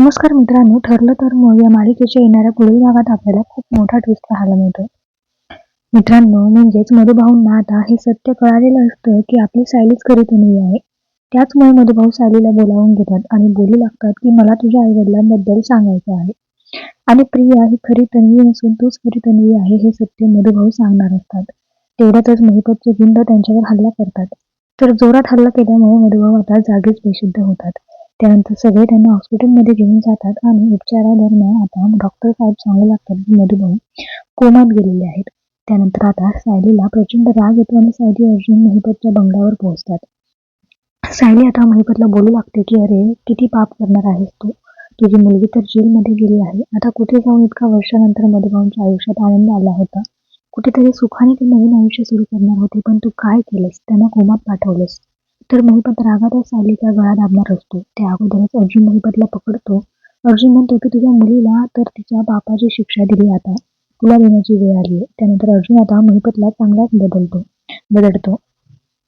नमस्कार मित्रांनो ठरलं तर मग या मालिकेच्या येणाऱ्या पुढील भागात आपल्याला खूप मोठा ट्विस्ट पाहायला मिळतो मित्रांनो म्हणजेच मधुभाऊंना आता हे सत्य कळालेलं असतं की आपली सायलीच खरी तुम्ही आहे. त्याचमुळे मधुभाऊ सायलीला बोलावून घेतात आणि बोलू लागतात की मला तुझ्या आई वडिलांबद्दल सांगायचं आहे. आणि प्रिया ही खरी तन्वी नसून तूच खरी तन्वी आहे हे सत्य मधुभाऊ सांगणार असतात. तेवढ्यातच महिपतचे गुंड त्यांच्यावर हल्ला करतात. तर जोरात हल्ला केल्यामुळे मधुभाऊ आता जागीच बेशुद्ध होतात. त्यानंतर सगळे त्यांना हॉस्पिटलमध्ये घेऊन जातात आणि उपचारादरम्यान आता डॉक्टर साहेब सांगू लागतात की मधुभाऊ कोमात गेलेले आहेत. त्यानंतर आता सायलीला प्रचंड राग येतो आणि सायली अर्जुन महिपतच्या बंगल्यावर पोहोचतात. सायली आता महिपतला बोलू लागते की अरे किती पाप करणार आहेस तू? तुझी मुलगी तर जेलमध्ये गेली आहे. आता कुठे जाऊन इतका वर्षानंतर मधुभाऊंच्या आयुष्यात आनंद आला होता? कुठेतरी सुखाने ते नवीन आयुष्य सुरू करणार होते पण तू काय केलंस? त्यांना कोमात पाठवलंस. तर महिपत रागातच सालीचा गळा दाबणार असतो. त्या अगोदरच अर्जुन महिपतला पकडतो. अर्जुन म्हणतो की तुझ्या मुलीला तर तिच्या बापाची शिक्षा दिली आता. तुला देण्याची वेळ आली आहे त्यानंतर अर्जुन आता महिपतला चांगलाच बदलतो. बदलतो.